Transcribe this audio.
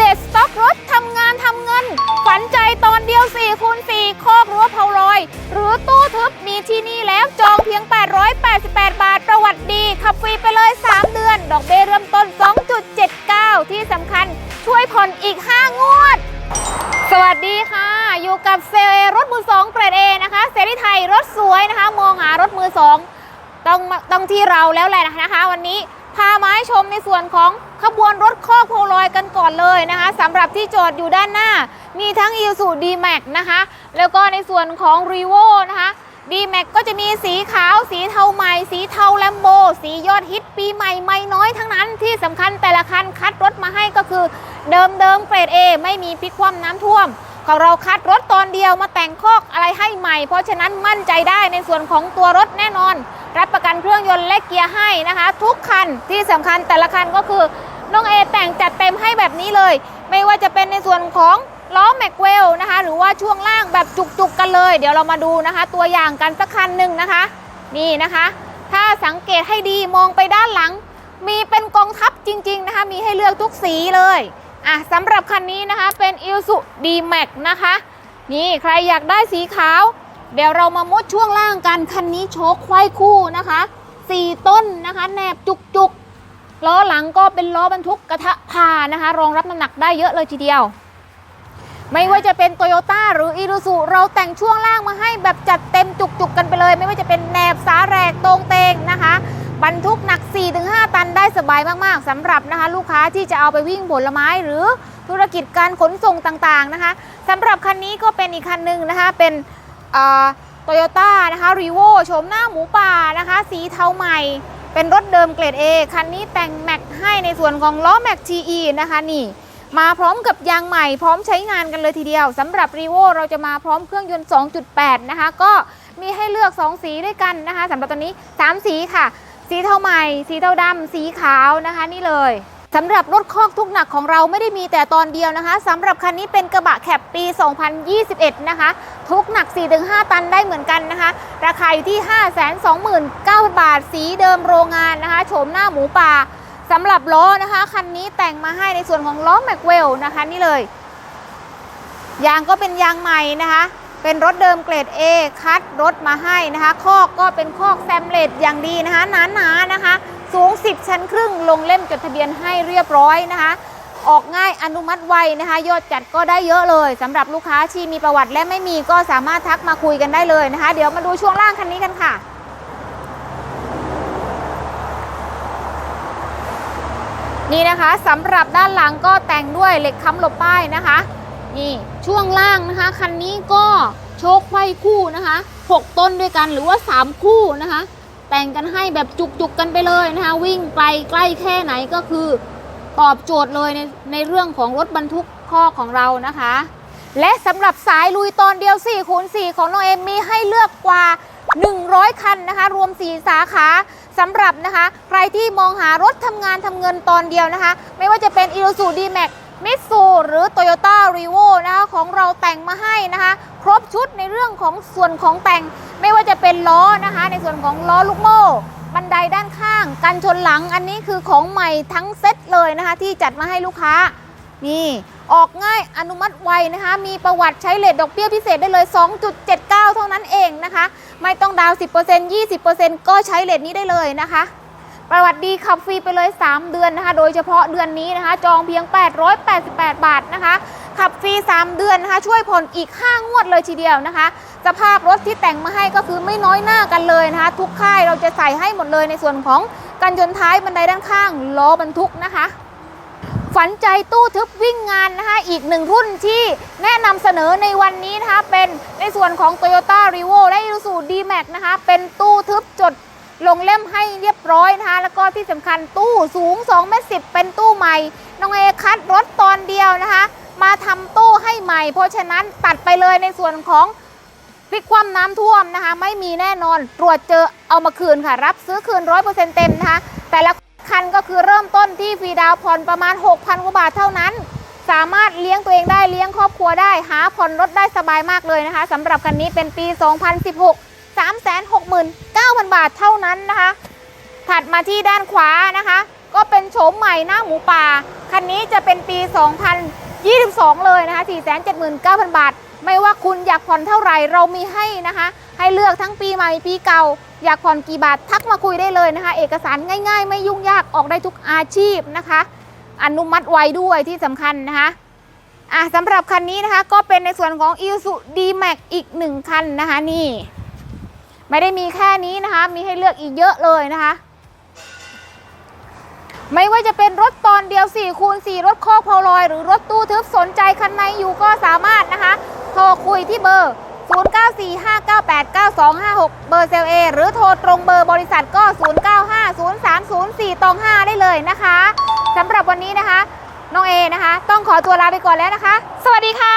เดตสต็อกรถทำงานทำเงิน ฝันใจตอนเดียว4คูณ4คอกรั้วเผาลอย หรือตู้ทึบมีที่นี่แล้วจองเพียง 888 บาท ประวัติดี ขับฟรีไปเลย 3 เดือน ดอกเบี้ยเริ่มต้น 2.79 ที่สำคัญช่วยผ่อนอีก 5 งวด สวัสดีค่ะ อยู่กับเซลล์รถมือสองเกรดเอนะคะเซรีไทยรถสวยนะคะ มองหารถมือสองต้องต้องที่เราแล้วแหละนะคะ วันนี้พามาให้ชมในส่วนของ ขบวนรถคอกโพลอยกันก่อนเลยนะคะสำหรับที่จอดอยู่ด้านหน้า มีทั้ง i s u d m a x นะคะ แล้วก็ในส่วนของ r e v o นะคะ d m a x ก็จะมีสีขาว สีเทาใหม่ สีเทาแลมโบ สียอดฮิตปีใหม่ไม่น้อยทั้งนั้นที่สำคัญแต่ละคันคัดรถมาให้ก็คือเดิมเดิมเกรด A ไม่มีพลิกคว่ำน้ำท่วมของเราคัดรถตอนเดียวมาแต่งคอกอะไรให้ใหม่ เพราะฉะนั้นมั่นใจได้ในส่วนของตัวรถแน่นอน รับประกันเครื่องยนต์และเกียร์ให้นะคะ ทุกคันที่สำคัญแต่ละคันก็คือ น้องเอแต่งจัดเต็มให้แบบนี้เลย ไม่ว่าจะเป็นในส่วนของล้อแม็กเวลนะคะ หรือว่าช่วงล่างแบบจุกๆกันเลย เดี๋ยวเรามาดูนะคะ ตัวอย่างกันสักคันหนึ่งนะคะ นี่นะคะ ถ้าสังเกตให้ดีมองไปด้านหลัง มีเป็นกองทัพจริง ๆนะคะ มีให้เลือกทุกสีเลยอะสำหรับคันนี้นะคะเป็น i s u d m a x นะคะ นี่ใครอยากได้สีขาว เดี๋ยวเรามามุดช่วงล่างกัน คันนี้โชคควายคู่นะคะสี่ต้นนะคะแหนบจุกๆ ล้อหลังก็เป็นล้อบรรทุกกระทะพานะคะ รองรับน้ำหนักได้เยอะเลยทีเดียว ไม่ว่าจะเป็นโตโยต้าหรืออี u ู u เราแต่งช่วงล่างมาให้แบบจัดเต็มจุกๆกันไปเลย ไม่ว่าจะเป็นแหนบสาแรกตรงเตงนะคะบรรทุกหนัก 4-5 ตันได้สบายมากๆสำหรับนะคะ ลูกค้าที่จะเอาไปวิ่งผลไม้หรือธุรกิจการขนส่งต่างๆนะคะสำหรับคันนี้ก็เป็นอีกคันหนึ่งนะคะ เป็นโตโยต้านะคะรีโวโฉมหน้าหมูป่านะคะ สีเทาใหม่ เป็นรถเดิมเกรด A คันนี้แต่งแม็กให้ในส่วนของล้อแม็ก GE นะคะนี่ มาพร้อมกับยางใหม่พร้อมใช้งานกันเลยทีเดียวสำหรับ r ีโวเราจะมาพร้อมเครื่องยนต์ 2.8 นะคะ ก็มีให้เลือก 2 สีด้วยกันนะคะสำหรับตัวนี้ 3 สีค่ะ สีเทาใหม่ สีเทาดำสีขาวนะคะนี่เลย สำหรับรถคอกทุกหนักของเราไม่ได้มีแต่ตอนเดียวนะคะสำหรับคันนี้เป็นกระบะแคปปี 2021 นะคะ ทุกหนัก 4-5 ตันได้เหมือนกันนะคะ ราคาอยู่ที่ 529,000 บาท สีเดิมโรงงานนะคะ โฉมหน้าหมูป่าสำหรับล้อนะคะ คันนี้แต่งมาให้ในส่วนของล้อแม็กเวลนะคะนี่เลย ยางก็เป็นยางใหม่นะคะ เป็นรถเดิมเกรด A คัดรถมาให้นะคะคอกก็เป็นคอกแซมเลตอย่างดีนะคะหนาๆนนะคะ สูง 10 ชั้นครึ่ง ลงเล่มจดทะเบียนให้เรียบร้อยนะคะ ออกง่ายอนุมัติไวนะคะ ยอดจัดก็ได้เยอะเลยสำหรับลูกค้าที่มีประวัติและไม่มีก็สามารถทักมาคุยกันได้เลยนะคะ เดี๋ยวมาดูช่วงล่างคันนี้กันค่ะนี่นะคะสำหรับด้านหลังก็แต่งด้วยเหล็กค้ำหลบป้ายนะคะ นี่ช่วงล่างนะคะ คันนี้ก็โชคไขว้คู่นะคะ 6 ต้นด้วยกันหรือว่า 3 คู่นะคะ แต่งกันให้แบบจุกๆกันไปเลยนะคะ วิ่งไปใกล้แค่ไหนก็คือตอบโจทย์เลยในในเรื่องของรถบรรทุกข้อของเรานะคะ และสำหรับสายลุยตอนเดียว4คูณ4ของน้องเอ็มมีให้เลือกกว่า 100 คันนะคะ รวม 4 สาขาสำหรับนะคะ ใครที่มองหารถทำงานทำเงินตอนเดียวนะคะ ไม่ว่าจะเป็น i ู z u D-Max มิตซูหรือ Toyota r e v o นะคะของเราแต่งมาให้นะคะครบชุดในเรื่องของส่วนของแต่งไม่ว่าจะเป็นล้อนะคะ ในส่วนของล้อลูกโม่บันไดด้านข้างกันชนหลังอันนี้คือของใหม่ทั้งเซ็ตเลยนะคะที่จัดมาให้ลูกค้านี่ออกง่ายอนุมัติไวนะคะ มีประวัติใช้เลทดอกเบี้ยพิเศษได้เลย 2.79 เท่านั้นเองนะคะ ไม่ต้องดาวน์10% 20%ก็ใช้เลทนี้ได้เลยนะคะ ประวัติดีขับฟรีไปเลย 3 เดือนนะคะ โดยเฉพาะเดือนนี้นะคะ จองเพียง 888 บาทนะคะ ขับฟรี 3 เดือนนะคะ ช่วยผ่อนอีก 5 งวดเลยทีเดียวนะคะ สภาพรถที่แต่งมาให้ก็คือไม่น้อยหน้ากันเลยนะคะ ทุกค่ายเราจะใส่ให้หมดเลยในส่วนของกันชนท้ายบันไดด้านข้างล้อบรรทุกนะคะฝันใจตู้ทึบวิ่งงานนะคะอีกหนึ่งรุ่นที่แนะนำเสนอในวันนี้นะคะเป็นในส่วนของ Toyota r e v o และ Isuzu D-Max นะคะเป็นตู้ทึบจด ลงเล่มให้เรียบร้อยนะคะ แล้วก็ที่สำคัญตู้สูง2เมตร10เป็นตู้ใหม่ น้องเอคัดรถตอนเดียวนะคะ มาทำตู้ให้ใหม่ เพราะฉะนั้นตัดไปเลยในส่วนของพลิกคว่ำน้ำท่วมนะคะ ไม่มีแน่นอนตรวจเจอเอามาคืนค่ะ รับซื้อคืน 100%เต็มนะคะ แต่ละคันก็คือเริ่มต้นที่ฟรีดาวผ่อนประมาณ 6,000กว่าบาทเท่านั้น สามารถเลี้ยงตัวเองได้เลี้ยงครอบครัวได้หาผ่อนรถได้สบายมากเลยนะคะสำหรับคันนี้เป็นปี 2016 369,000 บาทเท่านั้นนะคะ ถัดมาที่ด้านขวานะคะ ก็เป็นโฉมใหม่หน้าหมูป่า คันนี้จะเป็นปี 2022 เลยนะคะ 479,000 บาท ไม่ว่าคุณอยากผ่อนเท่าไหร่เรามีให้นะคะ ให้เลือกทั้งปีใหม่ปีเก่า อยากผ่อนกี่บาททักมาคุยได้เลยนะคะ เอกสารง่ายๆ ไม่ยุ่งยากออกได้ทุกอาชีพนะคะ อนุมัติไวด้วยที่สำคัญนะคะอะสำหรับคันนี้นะคะก็เป็นในส่วนของ i s u D-Max อีกหนึ่งคันนะคะนี่ ไม่ได้มีแค่นี้นะคะ มีให้เลือกอีกเยอะเลยนะคะ ไม่ว่าจะเป็นรถตอนเดียว4คูณ4รถคอกพาวลอย หรือรถตู้ทึบสนใจคันไหนอยู่ก็สามารถนะคะ โทรคุยที่เบอร์ 0945989256 เบอร์เซลเอหรือโทรตรงเบอร์บริษัทก็ 09503004ตอง5ได้เลยนะคะสำหรับวันนี้นะคะ น้องเอนะคะ ต้องขอตัวลาไปก่อนแล้วนะคะ สวัสดีค่ะ